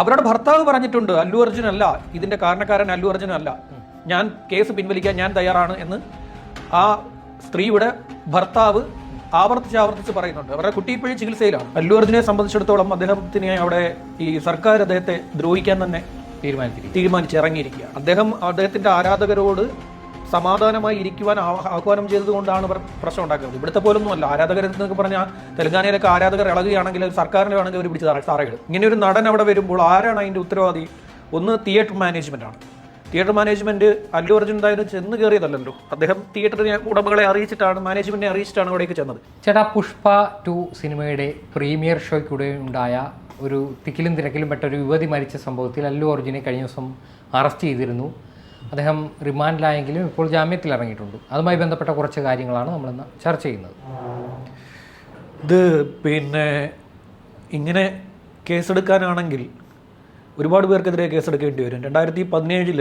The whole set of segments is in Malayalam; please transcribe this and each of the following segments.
അവരുടെ ഭർത്താവ് പറഞ്ഞിട്ടുണ്ട് അല്ലു അർജുൻ അല്ല ഇതിന്റെ കാരണക്കാരൻ അല്ലു അർജുൻ അല്ല ഞാൻ കേസ് പിൻവലിക്കാൻ ഞാൻ തയ്യാറാണ് എന്ന് ആ സ്ത്രീയുടെ ഭർത്താവ് ആവർത്തിച്ച് ആവർത്തിച്ച് പറയുന്നുണ്ട്. അവരുടെ കുട്ടി ഇപ്പോഴും ചികിത്സയിലാണ്. അല്ലു അർജുനെ സംബന്ധിച്ചിടത്തോളം അദ്ദേഹത്തിന് അവിടെ ഈ സർക്കാർ അദ്ദേഹത്തെ ദ്രോഹിക്കാൻ തന്നെ തീരുമാനിച്ചിരിക്കും തീരുമാനിച്ചിറങ്ങിയിരിക്കുകയാണ് അദ്ദേഹം അദ്ദേഹത്തിന്റെ ആരാധകരോട് സമാധാനമായി ഇരിക്കുവാൻ ആഹ്വ- ആഹ്വാനം ചെയ്തതുകൊണ്ടാണ് പ്രശ്നം ഉണ്ടാക്കുന്നത്. ഇവിടുത്തെ പോലൊന്നും അല്ല ആരാധകർ എന്നൊക്കെ പറഞ്ഞാൽ തെലങ്കാനയിലൊക്കെ ആരാധകർ ഇളകുകയാണെങ്കിൽ സർക്കാരിനെ വേണമെങ്കിൽ അവർ പിടിച്ച് സാറയിടും ഇങ്ങനെ ഒരു നടൻ അവിടെ വരുമ്പോൾ ആരാണ് അതിന്റെ ഉത്തരവാദി? ഒന്ന് തിയേറ്റർ മാനേജ്മെന്റ് ആണ് തിയേറ്റർ മാനേജ്മെന്റ് അല്ലു അർജുൻ എന്തായാലും ചെന്ന് കയറിയതല്ലല്ലോ. അദ്ദേഹം തിയേറ്ററിനെ ഉടമകളെ അറിയിച്ചിട്ടാണ് മാനേജ്മെന്റിനെ അറിയിച്ചിട്ടാണ് അവിടേക്ക് ചെന്നത്. ചേട്ടാ പുഷ്പ ടു സിനിമയുടെ പ്രീമിയർ ഷോയ്ക്കൂടെ ഉണ്ടായ ഒരു തിക്കിലും തിരക്കിലും പെട്ട ഒരു യുവതി മരിച്ച സംഭവത്തിൽ അല്ലു അർജുനെ കഴിഞ്ഞ ദിവസം അറസ്റ്റ് ചെയ്തിരുന്നു. അദ്ദേഹം റിമാൻഡിലായെങ്കിലും ഇപ്പോൾ ജാമ്യത്തിൽ ഇറങ്ങിയിട്ടുണ്ട് അതുമായി ബന്ധപ്പെട്ട കുറച്ച് കാര്യങ്ങളാണ് നമ്മളിന്ന് ചർച്ച ചെയ്യുന്നത്. ഇത് പിന്നെ ഇങ്ങനെ കേസെടുക്കാനാണെങ്കിൽ ഒരുപാട് പേർക്കെതിരെ കേസെടുക്കേണ്ടി വരും. രണ്ടായിരത്തി പതിനേഴിൽ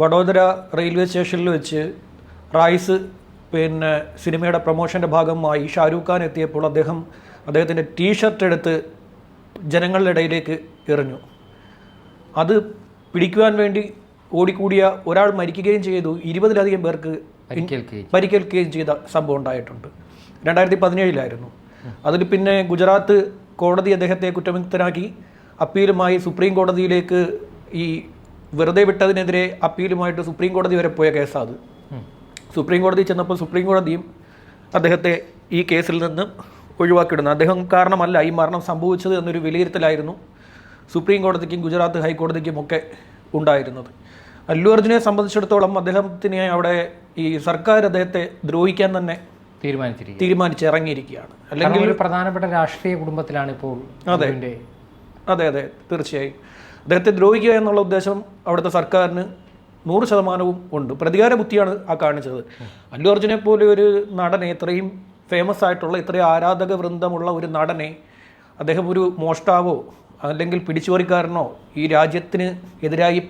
വഡോദര റെയിൽവേ സ്റ്റേഷനിൽ വെച്ച് റൈസ് പിന്നെ സിനിമയുടെ പ്രൊമോഷന്റെ ഭാഗമായി ഷാരൂഖ് ഖാൻ എത്തിയപ്പോൾ അദ്ദേഹം അദ്ദേഹത്തിന്റെ ടീഷർട്ട് എടുത്ത് ജനങ്ങളുടെ ഇടയിലേക്ക് എറിഞ്ഞു. അത് പിടിക്കുവാൻ വേണ്ടി ഓടിക്കൂടിയ ഒരാൾ മരിക്കുകയും ചെയ്തു. ഇരുപതിലധികം പേർക്ക് പരിക്കേൽക്കുകയും ചെയ്ത സംഭവം ഉണ്ടായിട്ടുണ്ട്. രണ്ടായിരത്തി പതിനേഴിലായിരുന്നു. അതിൽ പിന്നെ ഗുജറാത്ത് കോടതി അദ്ദേഹത്തെ കുറ്റമുക്തനാക്കി അപ്പീലുമായി സുപ്രീം കോടതിയിലേക്ക് ഈ വെറുതെ വിട്ടതിനെതിരെ അപ്പീലുമായിട്ട് സുപ്രീം കോടതി വരെ പോയ കേസാണ് അത്. സുപ്രീം കോടതി ചെന്നപ്പോൾ സുപ്രീം കോടതിയും അദ്ദേഹത്തെ ഈ കേസിൽ നിന്ന് ഒഴിവാക്കിയിടുന്നു. അദ്ദേഹം കാരണമല്ല ഈ മരണം സംഭവിച്ചത് എന്നൊരു വിലയിരുത്തലായിരുന്നു സുപ്രീം കോടതിക്കും ഗുജറാത്ത് ഹൈക്കോടതിക്കും ഒക്കെ ഉണ്ടായിരുന്നത്. അല്ലു അർജുനെ സംബന്ധിച്ചിടത്തോളം അദ്ദേഹത്തിന് അവിടെ ഈ സർക്കാർ അദ്ദേഹത്തെ ദ്രോഹിക്കാൻ തന്നെ തീരുമാനിച്ചിരിക്കും തീരുമാനിച്ചിറങ്ങിയിരിക്കുകയാണ് അല്ലെങ്കിൽ ഒരു പ്രധാനപ്പെട്ട രാഷ്ട്രീയ കുടുംബത്തിലാണ് ഇപ്പോൾ അതെ. അതെ അതെ. തീർച്ചയായും. അദ്ദേഹത്തെ ദ്രോഹിക്കുക എന്നുള്ള ഉദ്ദേശം അവിടുത്തെ സർക്കാരിന് നൂറ് ശതമാനവും ഉണ്ട്. പ്രതികാര ബുദ്ധിയാണ് ആ കാണിച്ചത്. അല്ലു അർജുനെ പോലെ ഒരു നടനെ ഇത്രയും ഫേമസ് ആയിട്ടുള്ള ഇത്രയും ആരാധക വൃന്ദമുള്ള ഒരു നടനെ അദ്ദേഹം ഒരു മോഷ്ടാവോ അല്ലെങ്കിൽ പിടിച്ചുപറിക്കാരനോ ഈ രാജ്യത്തിന് എതിരായി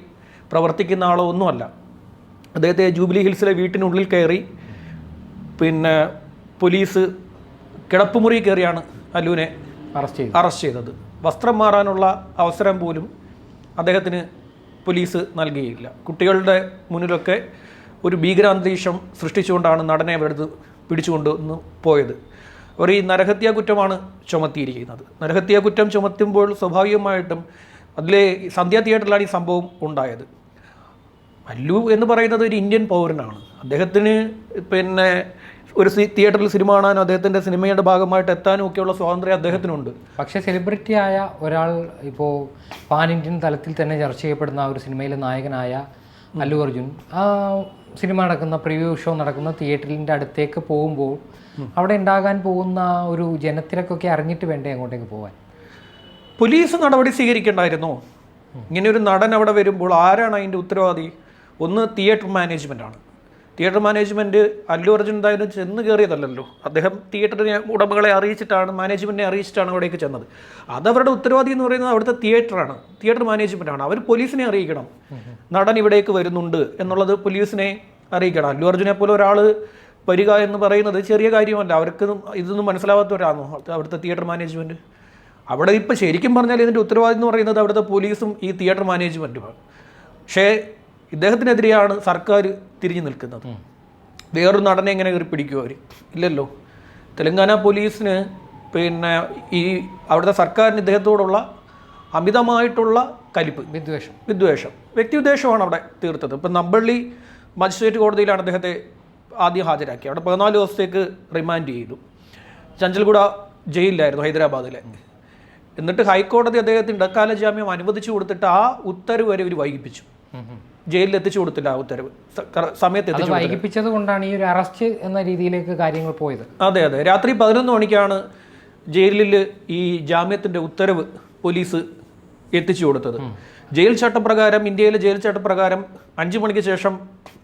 പ്രവർത്തിക്കുന്ന ആളോ ഒന്നുമല്ല. അദ്ദേഹത്തെ ജൂബിലി ഹിൽസിലെ വീട്ടിനുള്ളിൽ കയറി പിന്നെ പോലീസ് കിടപ്പുമുറി കയറിയാണ് അല്ലുവിനെ അറസ്റ്റ് ചെയ്തു അറസ്റ്റ് ചെയ്തത്. വസ്ത്രം മാറാനുള്ള അവസരം പോലും അദ്ദേഹത്തിന് പോലീസ് നൽകിയില്ല. കുട്ടികളുടെ മുന്നിലൊക്കെ ഒരു ഭീകരാന്തരീക്ഷം സൃഷ്ടിച്ചുകൊണ്ടാണ് നടനെ അവരെടുത്ത് പിടിച്ചുകൊണ്ട് പോയത്. അവർ ഈ നരഹത്യാ കുറ്റമാണ് ചുമത്തിയിരിക്കുന്നത്. നരഹത്യാ കുറ്റം ചുമത്തുമ്പോൾ സ്വാഭാവികമായിട്ടും അതിലെ സന്ധ്യ തിയേറ്ററിലാണ് ഈ സംഭവം ഉണ്ടായത്. അല്ലു എന്ന് പറയുന്നത് ഒരു ഇന്ത്യൻ പൗരനാണ്. അദ്ദേഹത്തിന് പിന്നെ ഒരു തിയേറ്ററിൽ സിനിമ കാണാനും അദ്ദേഹത്തിന്റെ സിനിമയുടെ ഭാഗമായിട്ട് എത്താനും ഒക്കെയുള്ള സ്വാതന്ത്ര്യം അദ്ദേഹത്തിനുണ്ട്. പക്ഷേ സെലിബ്രിറ്റി ആയ ഒരാൾ ഇപ്പോൾ പാൻ ഇന്ത്യൻ തലത്തിൽ തന്നെ ചർച്ച ചെയ്യപ്പെടുന്ന ആ ഒരു സിനിമയിലെ നായകനായ അല്ലു അർജുൻ ആ സിനിമ നടക്കുന്ന പ്രിവ്യൂ ഷോ നടക്കുന്ന തിയേറ്ററിന്റെ അടുത്തേക്ക് പോകുമ്പോൾ അവിടെ ഉണ്ടാകാൻ പോകുന്ന ഒരു ജനത്തിരക്കൊക്കെ അറിഞ്ഞിട്ട് വേണ്ടേ അങ്ങോട്ടേക്ക് പോകാൻ പോലീസ് നടപടി സ്വീകരിക്കേണ്ടായിരുന്നു. ഇങ്ങനെ ഒരു നടൻ അവിടെ വരുമ്പോൾ ആരാണ് അതിന്റെ ഉത്തരവാദി? ഒന്ന് തിയേറ്റർ മാനേജ്മെന്റ് ആണ്. തിയേറ്റർ മാനേജ്മെന്റ് അല്ലു അർജുൻ എന്തായാലും ചെന്ന് കയറിയതല്ലല്ലോ. അദ്ദേഹം തിയേറ്ററിനെ ഉടമകളെ അറിയിച്ചിട്ടാണ് മാനേജ്മെന്റിനെ അറിയിച്ചിട്ടാണ് അവിടേക്ക് ചെന്നത്. അതവരുടെ ഉത്തരവാദി എന്ന് പറയുന്നത് അവിടുത്തെ തിയേറ്ററാണ് തിയേറ്റർ മാനേജ്മെന്റ് ആണ്. അവർ പോലീസിനെ അറിയിക്കണം. നടൻ ഇവിടേക്ക് വരുന്നുണ്ട് എന്നുള്ളത് പോലീസിനെ അറിയിക്കണം. അല്ലു അർജുനെ പോലെ ഒരാൾ വരിക എന്ന് പറയുന്നത് ചെറിയ കാര്യമല്ല. അവർക്ക് ഇതൊന്നും മനസ്സിലാവാത്തവരാണോ അവിടുത്തെ തിയേറ്റർ മാനേജ്മെന്റ് അവിടെ ഇപ്പോൾ ശരിക്കും പറഞ്ഞാൽ ഇതിന്റെ ഉത്തരവാദിത്വം എന്ന് പറയുന്നത് അവിടുത്തെ പോലീസും ഈ തിയേറ്റർ മാനേജ്മെന്റുമാണ് പക്ഷേ ഇദ്ദേഹത്തിനെതിരെയാണ് സർക്കാർ തിരിഞ്ഞു നിൽക്കുന്നത്. വേറൊരു നടനെ എങ്ങനെ കയറി പിടിക്കുമോ അവർ ഇല്ലല്ലോ. തെലങ്കാന പോലീസിന് പിന്നെ ഈ അവിടുത്തെ സർക്കാരിന് ഇദ്ദേഹത്തോടുള്ള അമിതമായിട്ടുള്ള കലിപ്പ് വിദ്വേഷം. വിദ്വേഷം. വ്യക്തി വ്യക്തിവിദ്വേഷമാണ് അവിടെ തീർത്തത്. ഇപ്പം നമ്പള്ളി മജിസ്ട്രേറ്റ് കോടതിയിലാണ് അദ്ദേഹത്തെ ആദ്യം ഹാജരാക്കി അവിടെ പതിനാല് ദിവസത്തേക്ക് റിമാൻഡ് ചെയ്തു. ചഞ്ചൽഗുഡ ജയിലിലായിരുന്നു ഹൈദരാബാദിലെ. എന്നിട്ട് ഹൈക്കോടതി അദ്ദേഹത്തിന് ഇടക്കാല ജാമ്യം അനുവദിച്ചു കൊടുത്തിട്ട് ആ ഉത്തരവ് വരെ ഇവർ വൈകിപ്പിച്ചു. ജയിലിൽ എത്തിച്ചു കൊടുത്തില്ല ആ ഉത്തരവ്. സമയത്ത് എത്തിച്ചു വൈകിപ്പിച്ചത് കൊണ്ടാണ് ഈ ഒരു അറസ്റ്റ് എന്ന രീതിയിലേക്ക് കാര്യങ്ങൾ പോയത്. അതെ അതെ. രാത്രി പതിനൊന്ന് മണിക്കാണ് ജയിലിൽ ഈ ജാമ്യത്തിന്റെ ഉത്തരവ് പോലീസ് എത്തിച്ചു കൊടുത്തത്. ജയിൽ ചട്ടപ്രകാരം ഇന്ത്യയിലെ ജയിൽ ചട്ടപ്രകാരം അഞ്ചു മണിക്ക് ശേഷം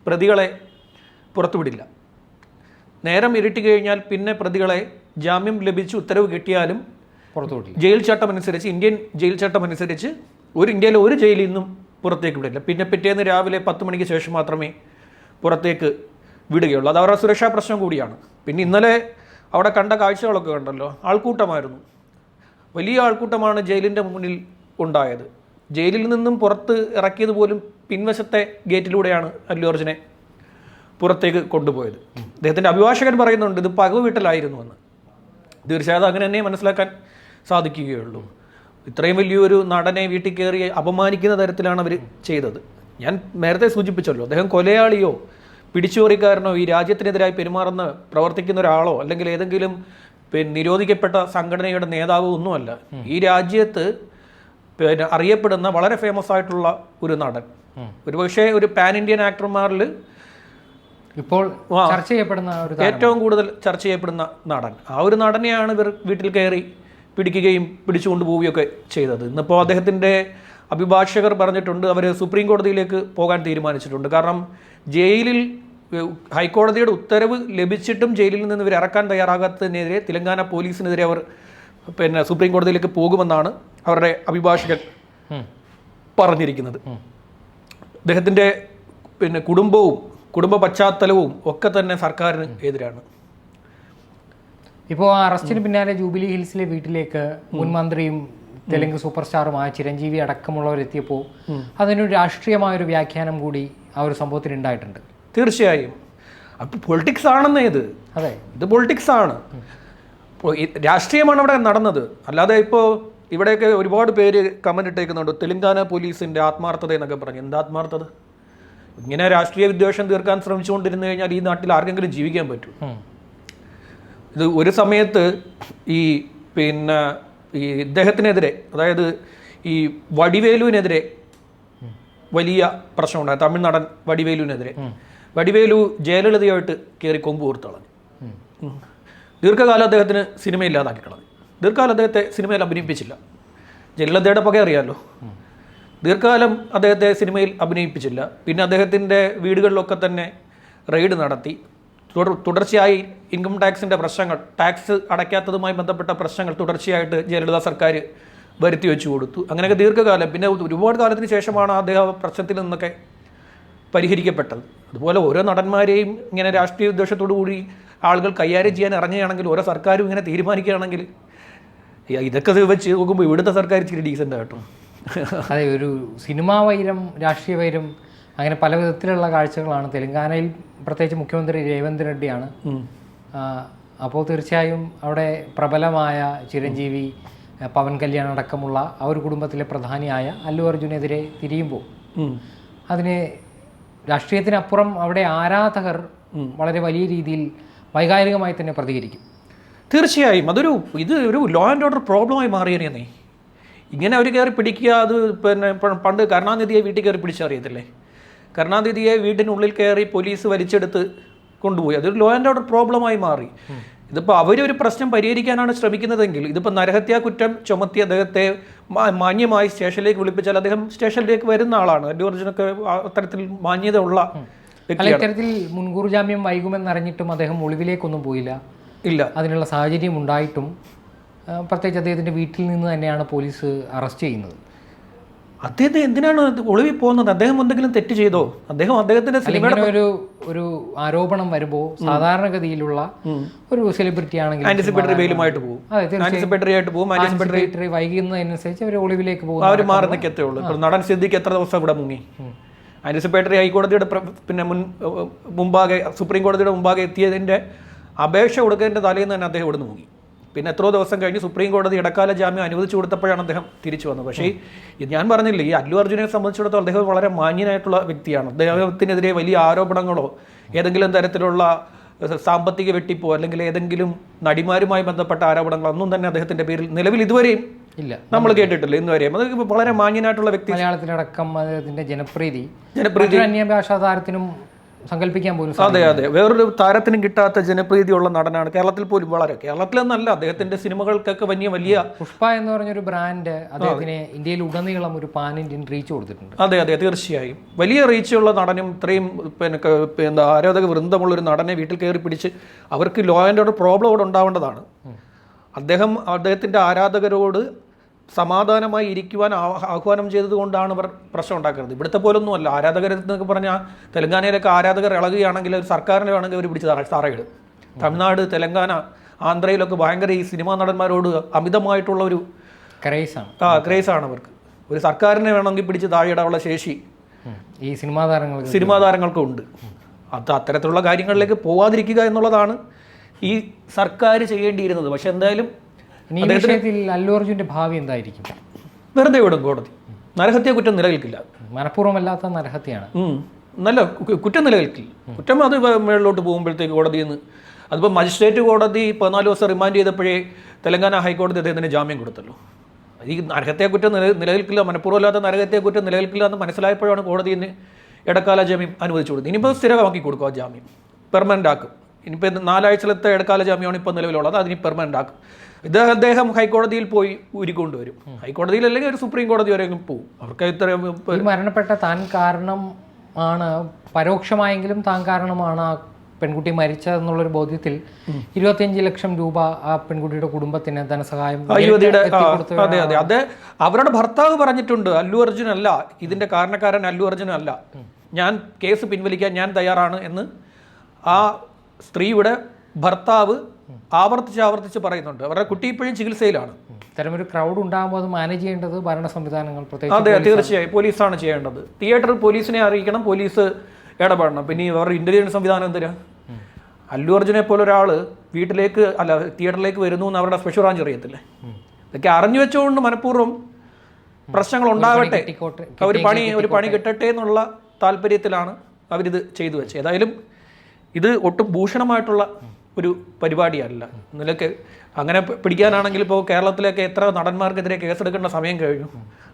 പ്രതികളെ പുറത്തുവിടില്ല. നേരം ഇരുട്ടി കഴിഞ്ഞാൽ പിന്നെ പ്രതികളെ ജാമ്യം ലഭിച്ച് ഉത്തരവ് കിട്ടിയാലും ജയിൽ ചട്ടം അനുസരിച്ച് ഇന്ത്യൻ ജയിൽ ചട്ടം അനുസരിച്ച് ഒരു ഇന്ത്യയിലെ ഒരു ജയിലിൽ നിന്നും പുറത്തേക്ക് വിടില്ല. പിന്നെ പിറ്റേന്ന് രാവിലെ പത്ത് മണിക്ക് ശേഷം മാത്രമേ പുറത്തേക്ക് വിടുകയുള്ളൂ. അത് അവരുടെ സുരക്ഷാ പ്രശ്നം കൂടിയാണ്. പിന്നെ ഇന്നലെ അവിടെ കണ്ട കാഴ്ചകളൊക്കെ കണ്ടല്ലോ. ആൾക്കൂട്ടമായിരുന്നു. വലിയ ആൾക്കൂട്ടമാണ് ജയിലിന്റെ മുന്നിൽ ഉണ്ടായത്. ജയിലിൽ നിന്നും പുറത്ത് ഇറക്കിയത് പോലും പിൻവശത്തെ ഗേറ്റിലൂടെയാണ് അല്ലു അർജുനെ പുറത്തേക്ക് കൊണ്ടുപോയത്. അദ്ദേഹത്തിന്റെ അഭിഭാഷകൻ പറയുന്നുണ്ട് ഇത് പകവ് വീട്ടലായിരുന്നു എന്ന് തീർച്ചയായും അങ്ങനെ തന്നെ മനസ്സിലാക്കാൻ സാധിക്കുകയുള്ളൂ. ഇത്രയും വലിയൊരു നടനെ വീട്ടിൽ കയറി അപമാനിക്കുന്ന തരത്തിലാണ് അവർ ചെയ്തത്. ഞാൻ നേരത്തെ സൂചിപ്പിച്ചല്ലോ അദ്ദേഹം കൊലയാളിയോ പിടിച്ചുപറിക്കാരനോ ഈ രാജ്യത്തിനെതിരായി പെരുമാറുന്ന പ്രവർത്തിക്കുന്ന ഒരാളോ അല്ലെങ്കിൽ ഏതെങ്കിലും പിന്നെ നിരോധിക്കപ്പെട്ട സംഘടനയുടെ നേതാവോ ഒന്നുമല്ല. ഈ രാജ്യത്ത് പിന്നെ അറിയപ്പെടുന്ന വളരെ ഫേമസ് ആയിട്ടുള്ള ഒരു നടൻ. ഒരുപക്ഷെ ഒരു പാൻ ഇന്ത്യൻ ആക്ടർമാരിൽ ഇപ്പോൾ ചർച്ച ചെയ്യപ്പെടുന്ന ഏറ്റവും കൂടുതൽ ചർച്ച ചെയ്യപ്പെടുന്ന നടൻ. ആ ഒരു നടനെയാണ് ഇവർ വീട്ടിൽ കയറി പിടിക്കുകയും പിടിച്ചുകൊണ്ട് പോവുകയൊക്കെ ചെയ്തത്. ഇന്നിപ്പോൾ അദ്ദേഹത്തിന്റെ അഭിഭാഷകർ പറഞ്ഞിട്ടുണ്ട് അവർ സുപ്രീം കോടതിയിലേക്ക് പോകാൻ തീരുമാനിച്ചിട്ടുണ്ട്. കാരണം ജയിലിൽ ഹൈക്കോടതിയുടെ ഉത്തരവ് ലഭിച്ചിട്ടും ജയിലിൽ നിന്ന് ഇവർ ഇറക്കാൻ തയ്യാറാകാത്തതിനെതിരെ തെലങ്കാന പോലീസിനെതിരെ അവർ പിന്നെ സുപ്രീം കോടതിയിലേക്ക് പോകുമെന്നാണ് അവരുടെ അഭിഭാഷകൻ. പറഞ്ഞിരിക്കുന്നത്. അദ്ദേഹത്തിന്റെ പിന്നെ കുടുംബവും കുടുംബ പശ്ചാത്തലവും ഒക്കെ തന്നെ സർക്കാരിന് എതിരാണ്. ഇപ്പോൾ ആ അറസ്റ്റിന് പിന്നാലെ ജൂബിലി ഹിൽസിലെ വീട്ടിലേക്ക് മുൻ മന്ത്രിയും തെലുങ്ക് സൂപ്പർ സ്റ്റാറുമായ ചിരഞ്ജീവി അടക്കമുള്ളവരെത്തിയപ്പോൾ അതിനൊരു രാഷ്ട്രീയമായൊരു വ്യാഖ്യാനം കൂടി ആ ഒരു സംഭവത്തിന് ഉണ്ടായിട്ടുണ്ട്. തീർച്ചയായും. അപ്പോൾ പൊളിറ്റിക്സ് ആണെന്നേ ഇത്. അതെ. ഇത് പൊളിറ്റിക്സ് ആണ്. രാഷ്ട്രീയമാണ് അവിടെ നടന്നത്. അല്ലാതെ ഇപ്പോൾ ഇവിടെയൊക്കെ ഒരുപാട് പേര് കമന്റ് ഇട്ടേക്കുന്നുണ്ട്. തെലങ്കാന പോലീസിന്റെ ആത്മാർത്ഥത എന്നൊക്കെ പറഞ്ഞു. എന്താ ആത്മാർത്ഥത? ഇങ്ങനെ രാഷ്ട്രീയ വിദ്വേഷം തീർക്കാൻ ശ്രമിച്ചുകൊണ്ടിരുന്നു കഴിഞ്ഞാൽ ഈ നാട്ടിൽ ആർക്കെങ്കിലും ജീവിക്കാൻ പറ്റും. ഇത് ഒരു സമയത്ത് ഈ പിന്നെ ഈ ഇദ്ദേഹത്തിനെതിരെ അതായത് ഈ വടിവേലുവിനെതിരെ വലിയ പ്രശ്നമുണ്ടായി. തമിഴ്നാടൻ വടിവേലുവിനെതിരെ. വടിവേലു ജയലളിതയായിട്ട് കയറി കൊമ്പ് കോർത്ത് കളഞ്ഞു. ദീർഘകാലം അദ്ദേഹത്തിന് സിനിമ ഇല്ലാതാക്കി കളഞ്ഞു. ദീർഘകാലം അദ്ദേഹത്തെ സിനിമയിൽ അഭിനയിപ്പിച്ചില്ല. ജയലളിതയുടെ പക അറിയാമല്ലോ ദീർഘകാലം അദ്ദേഹത്തെ സിനിമയിൽ അഭിനയിപ്പിച്ചില്ല. പിന്നെ അദ്ദേഹത്തിന്റെ വീടുകളിലൊക്കെ തന്നെ റെയ്ഡ് നടത്തി. തുടർച്ചയായി ഇൻകം ടാക്സിന്റെ പ്രശ്നങ്ങൾ ടാക്സ് അടയ്ക്കാത്തതുമായി ബന്ധപ്പെട്ട പ്രശ്നങ്ങൾ തുടർച്ചയായിട്ട് ജയലളിത സർക്കാർ വരുത്തി വെച്ചു കൊടുത്തു. അങ്ങനെയൊക്കെ ദീർഘകാലം. പിന്നെ ഒരുപാട് കാലത്തിന് ശേഷമാണ് അദ്ദേഹം പ്രശ്നത്തിൽ നിന്നൊക്കെ പരിഹരിക്കപ്പെട്ടത്. അതുപോലെ ഓരോ നടന്മാരെയും ഇങ്ങനെ രാഷ്ട്രീയ ഉദ്ദേശത്തോടു കൂടി ആളുകൾ കൈകാര്യം ചെയ്യാൻ ഇറങ്ങുകയാണെങ്കിൽ ഓരോ സർക്കാരും ഇങ്ങനെ തീരുമാനിക്കുകയാണെങ്കിൽ ഇതൊക്കെ വെച്ച് നോക്കുമ്പോൾ ഇവിടുത്തെ സർക്കാർ ഇച്ചിരി ഡീസന്റ് കേട്ടോ. അതെ ഒരു സിനിമാ വൈരം രാഷ്ട്രീയ വൈരം അങ്ങനെ പല വിധത്തിലുള്ള കാഴ്ചകളാണ്. തെലങ്കാനയിൽ പ്രത്യേകിച്ച് മുഖ്യമന്ത്രി രേവന്ത് റെഡ്ഡിയാണ്. അപ്പോൾ തീർച്ചയായും അവിടെ പ്രബലമായ ചിരഞ്ജീവി പവൻ കല്യാൺ അടക്കമുള്ള ആ ഒരു കുടുംബത്തിലെ പ്രധാനിയായ അല്ലു അർജുനെതിരെ തിരിയുമ്പോൾ. അതിന് രാഷ്ട്രീയത്തിനപ്പുറം അവിടെ ആരാധകർ വളരെ വലിയ രീതിയിൽ വൈകാരികമായി തന്നെ പ്രതികരിക്കും. തീർച്ചയായും. അതൊരു ഇത് ഒരു ലോ ആൻഡ് ഓർഡർ പ്രോബ്ലമായി മാറിയനേ ഇങ്ങനെ അവർ കയറി പിടിക്കുക അത് പിന്നെ പണ്ട് കരുണാനിധിയെ വീട്ടിൽ കയറി പിടിച്ചറിയത്തില്ലേ? കരുണാനിധിയെ വീടിനുള്ളിൽ കയറി പോലീസ് വലിച്ചെടുത്ത് കൊണ്ടുപോയി. അതൊരു ലോ ആൻഡ് ഓർഡർ പ്രോബ്ലമായി മാറി. ഇതിപ്പോൾ അവരൊരു പ്രശ്നം പരിഹരിക്കാനാണ് ശ്രമിക്കുന്നതെങ്കിൽ ഇതിപ്പോൾ നരഹത്യാ കുറ്റം ചുമത്തി അദ്ദേഹത്തെ മാന്യമായി സ്റ്റേഷനിലേക്ക് വിളിപ്പിച്ചാൽ അദ്ദേഹം സ്റ്റേഷനിലേക്ക് വരുന്ന ആളാണ്. അല്ലു അർജുനൊക്കെ അത്തരത്തിൽ മാന്യത ഉള്ള ഇത്തരത്തിൽ മുൻകൂർ ജാമ്യം വൈകുമെന്നറിഞ്ഞിട്ടും അദ്ദേഹം ഒളിവിലേക്കൊന്നും പോയില്ല. ഇല്ല. അതിനുള്ള സാഹചര്യം ഉണ്ടായിട്ടും പ്രത്യേകിച്ച് അദ്ദേഹത്തിന്റെ വീട്ടിൽ നിന്ന് തന്നെയാണ് പോലീസ് അറസ്റ്റ് ചെയ്യുന്നത്. അദ്ദേഹത്തെ എന്തിനാണ് ഒളിവിൽ പോകുന്നത്? അദ്ദേഹം എന്തെങ്കിലും തെറ്റ് ചെയ്തോ? അദ്ദേഹം അദ്ദേഹത്തിന്റെ സിനിമയുടെ ഒരു ഒരു ആരോപണം വരുമ്പോൾ സാധാരണഗതിയിലുള്ള ഒരു സെലിബ്രിറ്റി ആണെങ്കിൽ ആന്റിസിപ്പേറ്ററി ബെയിലുമായിട്ട് പോകും. ആന്റിസിപ്പേറ്ററി ആയിട്ട് പോകും. ആന്റിസിപ്പേറ്ററി വൈകുന്നതനുസരിച്ച് അവർ ഒളിവിലേക്ക് പോകും അവർ മാറി നിൽക്കത്തേ ഉള്ളൂ. നടൻ സിദ്ധിക്ക് എത്ര ദിവസം ഇവിടെ മുങ്ങി? ആന്റിസിപ്പേറ്ററി ഹൈക്കോടതിയുടെ പിന്നെ മുൻ മുമ്പാകെ സുപ്രീം കോടതിയുടെ മുമ്പാകെ എത്തിയതിന്റെ അപേക്ഷ കൊടുക്കുന്നതിന്റെ തലേന്ന് തന്നെ അദ്ദേഹം ഇവിടുന്ന് മുങ്ങി. പിന്നെ എത്രയോ ദിവസം കഴിഞ്ഞ് സുപ്രീം കോടതി ഇടക്കാല ജാമ്യം അനുവദിച്ചു കൊടുത്തപ്പോഴാണ് അദ്ദേഹം തിരിച്ചു വന്നത്. പക്ഷേ ഞാൻ പറഞ്ഞില്ലേ ഈ അല്ലു അർജുനെ സംബന്ധിച്ചിടത്തോളം അദ്ദേഹം വളരെ മാന്യനായിട്ടുള്ള വ്യക്തിയാണ്. അദ്ദേഹത്തിനെതിരെ വലിയ ആരോപണങ്ങളോ ഏതെങ്കിലും തരത്തിലുള്ള സാമ്പത്തിക വെട്ടിപ്പോ അല്ലെങ്കിൽ ഏതെങ്കിലും നടിമാരുമായി ബന്ധപ്പെട്ട ആരോപണങ്ങളോ ഒന്നും തന്നെ അദ്ദേഹത്തിന്റെ പേരിൽ നിലവിൽ ഇതുവരെയും ഇല്ല. നമ്മൾ കേട്ടിട്ടില്ല ഇന്ന് വരെയും അത് വളരെ മാന്യനായിട്ടുള്ള വ്യക്തി. മലയാളത്തിലടക്കം അദ്ദേഹത്തിന്റെ ജനപ്രീതി. ജനപ്രീതി. അന്യഭാഷാ താരത്തിനും സങ്കല്പിക്കാൻ പോലും അതെ അതെ. വേറൊരു താരത്തിനും കിട്ടാത്ത ജനപ്രീതിയുള്ള നടനാണ് കേരളത്തിൽ പോലും വളരെ. കേരളത്തിൽ കേരളത്തിലെന്നല്ല അദ്ദേഹത്തിന്റെ സിനിമകൾക്കൊക്കെ വലിയ വലിയ പുഷ്പ എന്ന് പറഞ്ഞൊരു ബ്രാൻഡ് അദ്ദേഹത്തിന് ഇന്ത്യയിൽ ഉടനീളം ഒരു പാൻ ഇന്ത്യൻ റീച്ച് കൊടുത്തിട്ടുണ്ട്. അതെ അതെ. തീർച്ചയായും. വലിയ റീച്ചുള്ള നടനും ഇത്രയും പിന്നെ എന്താ ആരാധക വൃന്ദമുള്ള ഒരു നടനെ വീട്ടിൽ കയറി പിടിച്ച് അവർക്ക് ലോ ആൻഡ് ഓർഡർ പ്രോബ്ലം അവിടെ ഉണ്ടാവേണ്ടതാണ്. അദ്ദേഹം അദ്ദേഹത്തിന്റെ ആരാധകരോട് സമാധാനമായി ഇരിക്കുവാൻ ആഹ്വാനം ചെയ്തതുകൊണ്ടാണ് ഇവർ പ്രശ്നം ഉണ്ടാക്കുന്നത്. ഇവിടുത്തെ പോലൊന്നും അല്ല ആരാധകർ എന്നൊക്കെ പറഞ്ഞാൽ തെലങ്കാനയിലൊക്കെ ആരാധകർ ഇളകുകയാണെങ്കിൽ ഒരു സർക്കാരിനെ വേണമെങ്കിൽ അവർ പിടിച്ച് തറ തറയിടും തമിഴ്നാട് തെലങ്കാന ആന്ധ്രയിലൊക്കെ ഭയങ്കര ഈ സിനിമാ നടന്മാരോട് അമിതമായിട്ടുള്ള ഒരു ക്രൈസാണ്. ആ ക്രേസാണ് അവർക്ക്. ഒരു സർക്കാരിനെ വേണമെങ്കിൽ പിടിച്ച് താഴെയിടാനുള്ള ശേഷി ഈ സിനിമാ താരങ്ങൾ സിനിമാ താരങ്ങൾക്കും ഉണ്ട് അത് അത്തരത്തിലുള്ള കാര്യങ്ങളിലേക്ക് പോവാതിരിക്കുക എന്നുള്ളതാണ് ഈ സർക്കാർ ചെയ്യേണ്ടിയിരുന്നത്. പക്ഷെ എന്തായാലും ഈ വിഷയത്തിൽ അല്ലു അർജുന്റെ ഭാവി എന്തായിരിക്കും? വെറുതെ വിടും കോടതി. നരഹത്യ കുറ്റം നിലനിൽക്കില്ല. മനഃപൂർവമല്ലാത്ത നരഹത്യയാണ്. നല്ല കുറ്റം നിലനിൽക്കില്ല. കുറ്റം അത് മേളിലോട്ട് പോകുമ്പോഴത്തേക്ക് കോടതിയിൽ നിന്ന് അതിപ്പോൾ മജിസ്ട്രേറ്റ് കോടതി പതിനാല് ദിവസം റിമാൻഡ് ചെയ്തപ്പോഴേ തെലങ്കാന ഹൈക്കോടതി അദ്ദേഹത്തിന് ജാമ്യം കൊടുത്തല്ലോ. ഈ നരഹത്യ കുറ്റം നില നിലനിൽക്കില്ല മനഃപൂർവമല്ലാത്ത നരഹത്യ കുറ്റം നിലനിൽക്കില്ല എന്ന് മനസ്സിലായപ്പോഴാണ് കോടതിന് ഇടക്കാല ജാമ്യം അനുവദിച്ചു കൊടുത്തത്. ഇനിയിപ്പോൾ സ്ഥിരമാക്കി കൊടുക്കും ആ ജാമ്യം. പെർമനന്റ് ആക്കും. ഇനിയിപ്പോൾ നാലാഴ്ചത്തെ ഇടക്കാല ജാമ്യമാണ് ഇപ്പോൾ നിലവിലുള്ളത്. അതിന് പെർമനന്റ് ആക്കും. ഇത് അദ്ദേഹം ഹൈക്കോടതിയിൽ പോയി ഊരിക്കൊണ്ടുവരും ഹൈക്കോടതിയിൽ അല്ലെങ്കിൽ ഒരു സുപ്രീം കോടതി വരെ പോകും അവർക്ക് ഇത്രയും മരണപ്പെട്ട താൻ കാരണം ആണ് പരോക്ഷമായെങ്കിലും താൻ കാരണമാണ് ആ പെൺകുട്ടി മരിച്ചതെന്നുള്ളൊരു ബോധ്യത്തിൽ ഇരുപത്തിയഞ്ച് ലക്ഷം രൂപ ആ പെൺകുട്ടിയുടെ കുടുംബത്തിന് ധനസഹായം അതെ അതെ. അത് അവരുടെ ഭർത്താവ് പറഞ്ഞിട്ടുണ്ട് അല്ലു അർജുൻ അല്ല. ഇതിന്റെ കാരണക്കാരൻ അല്ലു അർജുൻ അല്ല. ഞാൻ കേസ് പിൻവലിക്കാൻ ഞാൻ തയ്യാറാണ് എന്ന് ആ സ്ത്രീയുടെ ഭർത്താവ് ആവർത്തിച്ച് ആവർത്തിച്ച് പറയുന്നുണ്ട്. അവരുടെ കുട്ടി ഇപ്പോഴും ചികിത്സയിലാണ്. തരമൊരു ക്രൗഡ് ഉണ്ടാകുമ്പോൾ അത് മാനേജ് ചെയ്യേണ്ടത് ഭരണ സംവിധാനങ്ങൾ അതെ തീർച്ചയായും. പോലീസാണ് ചെയ്യേണ്ടത്. തിയേറ്റർ പോലീസിനെ അറിയിക്കണം പോലീസ് ഇടപെടണം. പിന്നെ വേറെ ഇന്റലിജൻസ് സംവിധാനം എന്തിനാ? അല്ലു അർജുനെ പോലെ ഒരാൾ വീട്ടിലേക്ക് അല്ല തിയേറ്ററിലേക്ക് വരുന്നു എന്ന് അവരുടെ സ്പെഷ്യൽ ബ്രാഞ്ച് അറിയത്തില്ലേ? ഇതൊക്കെ അറിഞ്ഞു വെച്ചുകൊണ്ട് മനഃപൂർവം പ്രശ്നങ്ങൾ ഉണ്ടാവട്ടെ അവർ ഒരു പണി ഒരു പണി കിട്ടട്ടെ എന്നുള്ള താല്പര്യത്തിലാണ് അവരിത് ചെയ്തു വെച്ചത്. ഏതായാലും ഇത് ഒട്ടും ഭൂഷണമായിട്ടുള്ള ഒരു പരിപാടിയല്ല. നിലയ്ക്ക് അങ്ങനെ പിടിക്കാനാണെങ്കിൽ ഇപ്പോൾ കേരളത്തിലൊക്കെ എത്ര നടന്മാർക്കെതിരെ കേസെടുക്കേണ്ട സമയം കഴിഞ്ഞു.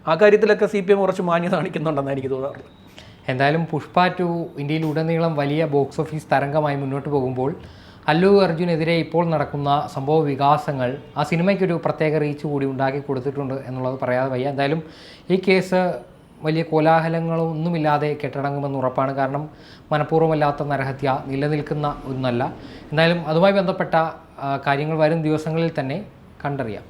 ആ കാര്യത്തിലൊക്കെ സി പി എം കുറച്ച് മാന്യത കാണിക്കുന്നുണ്ടെന്ന് എനിക്ക് തോന്നാറുള്ളത്. എന്തായാലും പുഷ്പ ടു ഇന്ത്യയിൽ ഉടനീളം വലിയ ബോക്സ് ഓഫീസ് തരംഗമായി മുന്നോട്ട് പോകുമ്പോൾ അല്ലു അർജുനെതിരെ ഇപ്പോൾ നടക്കുന്ന സംഭവ വികാസങ്ങൾ ആ സിനിമയ്ക്കൊരു പ്രത്യേക റീച്ച് കൂടി ഉണ്ടാക്കി കൊടുത്തിട്ടുണ്ട് എന്നുള്ളത് പറയാതെ വയ്യ. എന്തായാലും ഈ കേസ് വലിയ കോലാഹലങ്ങളോ ഒന്നുമില്ലാതെ കെട്ടടങ്ങുമെന്ന് ഉറപ്പാണ്. കാരണം മനഃപൂർവമല്ലാത്ത നരഹത്യ നിലനിൽക്കുന്ന ഒന്നല്ല. എന്തായാലും അതുമായി ബന്ധപ്പെട്ട കാര്യങ്ങൾ വരും ദിവസങ്ങളിൽ തന്നെ കണ്ടറിയാം.